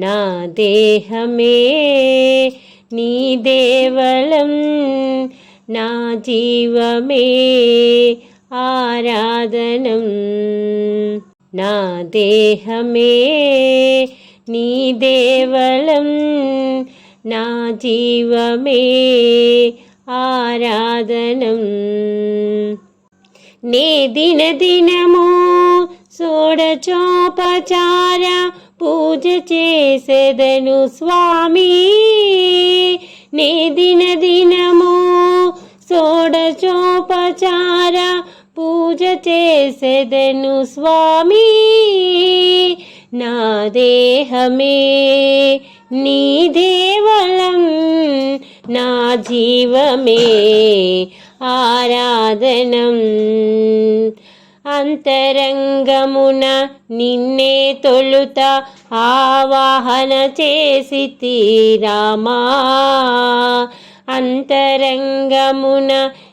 నా దేహమే నీ దేవలం నా జీవమే ఆరాధనం. నా దేహమే నీ దేవలం నా జీవమే ఆరాధనం. నే దిన దినము షోడచోపచార పూజ చేసేదను స్వామి నే దిన దినము షోడచోపచార పూజ చేసేదను స్వామి నా దేహమే నీ దేవలం నా జీవమే ఆరాధనం అంతరంగమున నిన్నే తొలుత ఆవాహన చేసి తీరామా అంతరంగమున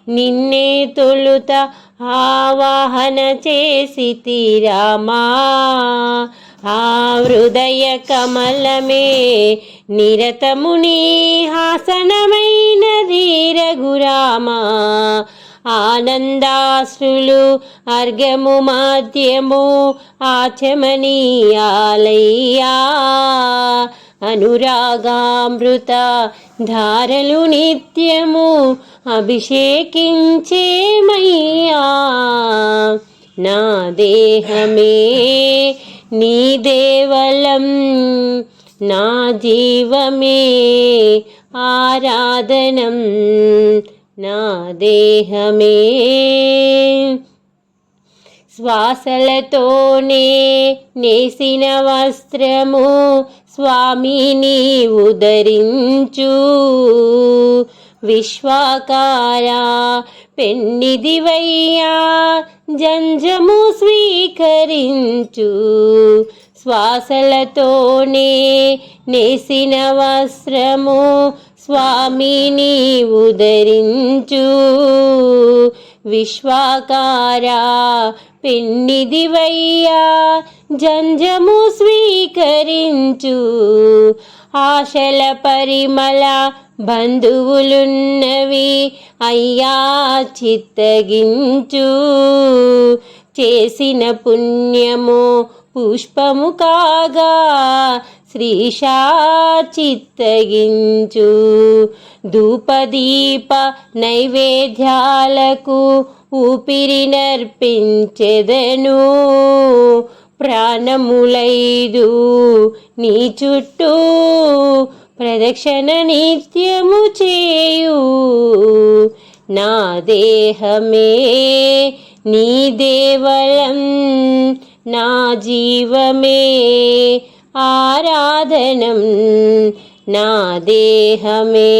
నిన్నే తొలుత ఆవాహన చేసి తీరామా ఆ హృదయ కమలమే నిరతముని హాసనమైన ధీరగురామా ఆనందాశ్రులు అర్ఘము మాధ్యము ఆచమనీయాలయ్యా అనురాగామృత ధారలు నిత్యము అభిషేకించేమయ్యా నా దేహమే నీ దేవలం నా జీవమే ఆరాధనం. నా దేహమే. శ్వాసలతోనే నేసిన వస్త్రము స్వామిని ఉదరించు విశ్వాకార పెన్నిదివయ్యా జంజము స్వీకరించు. శ్వాసలతోనే నేసిన వస్త్రము స్వామిని ఉదరించు విశ్వాకార పెన్నిదివయ్యా జంజము స్వీకరించు. ఆశల పరిమళ బంధువులున్నవి అయ్యా చిత్తగించు. చేసిన పుణ్యము పుష్పము కాగా శ్రీషాచిత్తగించు ధూపదీప నైవేద్యాలకు ఊపిరి నర్పించెదను. ప్రాణములైదు నీ చుట్టూ ప్రదక్షిణ నిత్యము చేయు. నా దేహమే నీ దేవలం. నా జీవమే ఆరాధనం నా దేహమే